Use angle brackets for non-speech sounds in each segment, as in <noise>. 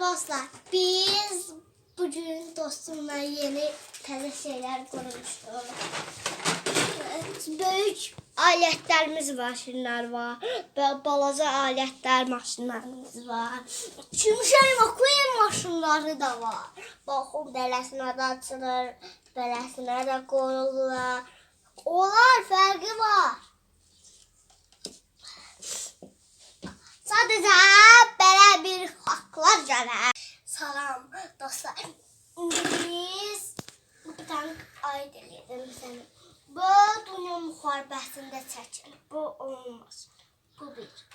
dostlar. Biz bugün dostumla yeni təzə şeyler kurmuştuk. Evet, Böyük alətlərimiz var, maşınlar var. Ba- Balaca alətlər, maşınlarımız var. Şimşək McQueen maşınları da var. Baxın, beləsinə də açılır, beləsinə də qoyulurlar. Onlar fərqi var. Sadəcə gələr. Salam dostlar. Biz bir tane ayet elədim səni. Bu dünya müharibəsində çəkilir. Bu olmaz. Bu bir.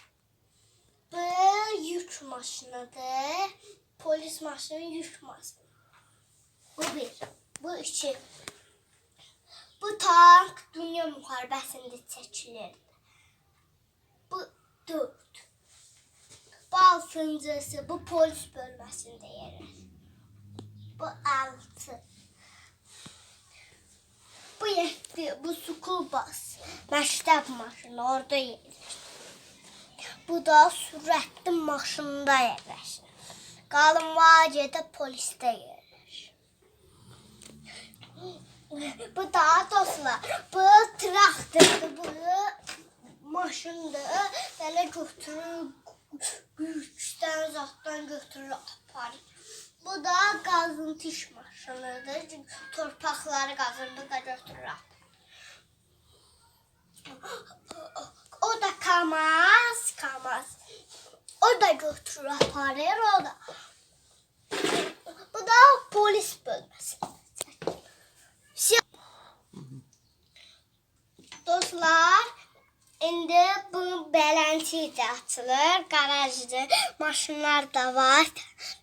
Bu yük maşınıdır. Polis maşını, yük maşını. Bu bir. Bu iki. Bu tank dünya müharibəsində çəkilir. Bu dörd. Altıncısı bu polis bölməsində yerləşir. Bu altı. Bu yedi. Bu school bus. Məktəb maşını orada yerləşir. Bu da sürətli maşında yerləşir. Qalın vaciyədə polisdə. Bu da dostlar, bu traktordur, bu maşındır. Belə götürür, gücdən, zatdan götürür, aparır. Bu da qazıntı iş maşınıdır. Çünki torpaqları qazırdı da götürür. O da kamaz, kamaz. O da götürür, aparır, o da. Bu da polis bölməsi. Dostlar, indi bu beləncə də açılır, qarajdır, maşınlar da var.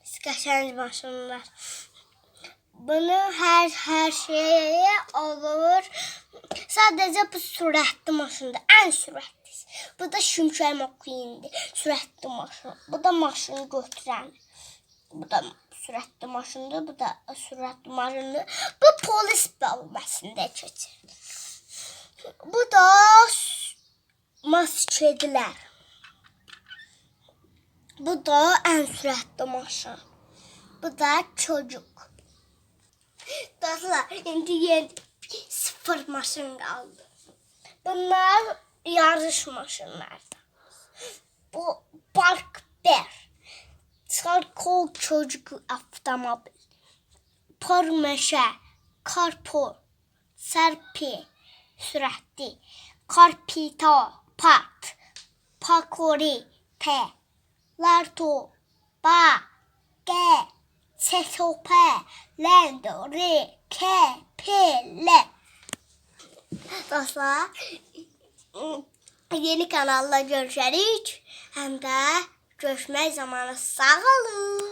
Biz qəşəng maşınlar. Bunu hər hər şeyə olur. Sadəcə bu sürətli maşındır, ən sürətlisi. Bu da Şimşək McQueen-dir, sürətli maşın. Bu da maşını götürən. Bu da sürətli maşındır, bu da sürətli maşındır. Bu polis bölməsində keçir. Bu da s- maskedilər. Bu da ən sürətli maşın. Bu da çocuk. Dostlar, indi yeni sıfır maşın qaldı. Bunlar yarış maşınlardır. Bu Park Bear. Çarkol çocuk avtomobil. Pormeşə, karpor, sərpi, sürətli, karpito, pat, pakori, te, larto, ba, ge, sesope, lendo, re, ke, pe, le. Dostlar, <laughs> yeni kanalla görüşərik. Həm də görüşmək zamanı sağ olun.